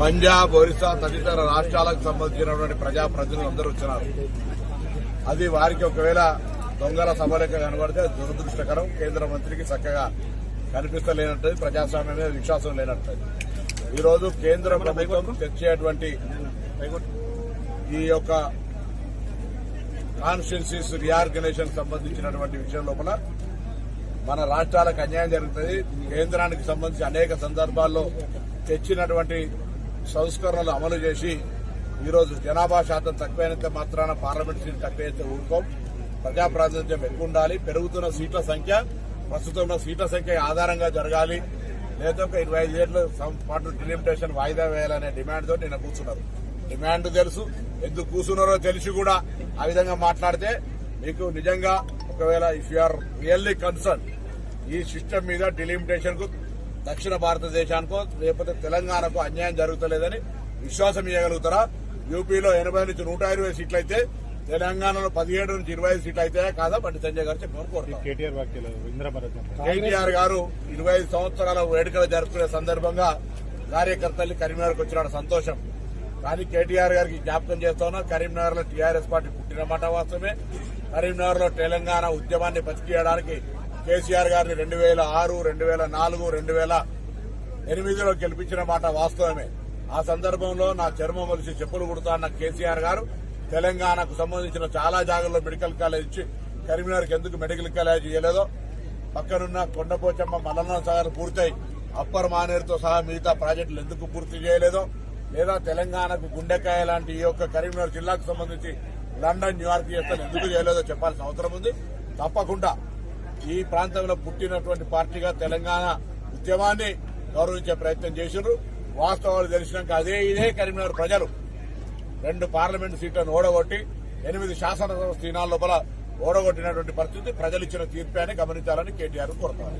పంజాబ్ ఒరిస్సా తదితర రాష్ట్రాలకు సంబంధించినటువంటి ప్రజాప్రతినిధులు అందరూ వచ్చినారు. అది వారికి ఒకవేళ దొంగల సభలెక్క కనబడితే దురదృష్టకరం. కేంద్ర మంత్రికి చక్కగా కనిపిస్తలేనట్టు ప్రజాస్వామ్యం మీద విశ్వాసం లేనట్టు. ఈరోజు కేంద్ర ప్రభుత్వం తెచ్చేటువంటి ఈ యొక్క కాన్స్టిట్యున్సీస్ రీఆర్గనైజేషన్ సంబంధించినటువంటి విషయం లోపల మన రాష్ట్రాలకు అన్యాయం జరుగుతుంది. కేంద్రానికి సంబంధించి అనేక సందర్భాల్లో తెచ్చినటువంటి సంస్కరణలు అమలు చేసి ఈరోజు జనాభా శాతం తక్కువైనంత మాత్రాన పార్లమెంట్ సీట్లు తక్కువైతే ఊరుకోం. ప్రజాప్రాతినిధ్యం ఎక్కువ ఉండాలి. పెరుగుతున్న సీట్ల సంఖ్య ప్రస్తుతం ఉన్న సీట్ల సంఖ్య ఆధారంగా జరగాలి. లేదా ఒక ఇరవై ఐదు ఏళ్ళ పాటు డిలిమిటేషన్ వాయిదా వేయాలనే డిమాండ్ తోటి నిన్న కూర్చున్నారు డిమాండ్ తెలుసు. ఎందుకు కూర్చున్నారో తెలిసి కూడా ఆ విధంగా మాట్లాడితే మీకు నిజంగా ఒకవేళ if you are really concern ఈ సిస్టమ్ మీద డిలిమిటేషన్కు దక్షిణ భారతదేశానికో లేకపోతే తెలంగాణకు అన్యాయం జరుగుతలేదని విశ్వాసం ఇవ్వగలుగుతారా యూపీలో ఎనభై నుంచి నూట ఇరవై సీట్లు అయితే తెలంగాణలో పదిహేడు నుంచి ఇరవై ఐదు సీట్లు అయితే కాదా? బండి సంజయ్ గారు చెప్పమని కోరుతాం. కేటీఆర్ గారు ఇరవై ఐదు సంవత్సరాల వేడుకలు జరుపుకునే సందర్భంగా కార్యకర్తల్ని కరీంనగర్కి వచ్చిన సంతోషం. కానీ కేటీఆర్ గారికి జ్ఞాపకం చేస్తా ఉన్నా కరీంనగర్లో టీఆర్ఎస్ పార్టీ పుట్టిన మాట వాస్తవమే కరీంనగర్లో తెలంగాణ ఉద్యమాన్ని బతికియడానికి కేసీఆర్ గారిని రెండు వేల ఆరు రెండు వేల నాలుగు రెండు వేల ఎనిమిదిలో గెలిపించిన మాట వాస్తవమే. ఆ సందర్భంలో నా చర్మం కలిసి చెప్పులు కుడతా కేసీఆర్ గారు తెలంగాణకు సంబంధించిన చాలా జాగాల్లో మెడికల్ కాలేజ్ ఇచ్చి కరీంనగర్కి ఎందుకు మెడికల్ కాలేజ్ ఇవ్వలేదో పక్కనున్న కొండపోచమ్మ మల్లన్న సాగర్ పూర్తయి అప్పర్ మానేరుతో సహా మిగతా ప్రాజెక్టులు ఎందుకు పూర్తి చేయలేదో లేదా తెలంగాణకు గుండెకాయ లాంటి ఈ యొక్క కరీంనగర్ జిల్లాకు సంబంధించి లండన్ న్యూయార్క్ చేస్తాను ఎందుకు చేయలేదో చెప్పాల్సిన అవసరం ఉంది. తప్పకుండా ఈ ప్రాంతంలో పుట్టినటువంటి పార్టీగా తెలంగాణ ఉద్యమాన్ని గౌరవించే ప్రయత్నం చేసినారు వాస్తవాలు తెలిసినాక అదే ఇదే కరీంనగర్ ప్రజలు. రెండు పార్లమెంటు సీట్లను ఓడగొట్టి ఎనిమిది శాసనసభ స్థానాల లోపల ఓడగొట్టినటువంటి పరిస్థితి ప్రజలు ఇచ్చిన తీర్పే అని గమనించాలని కేటీఆర్ కోరుతారు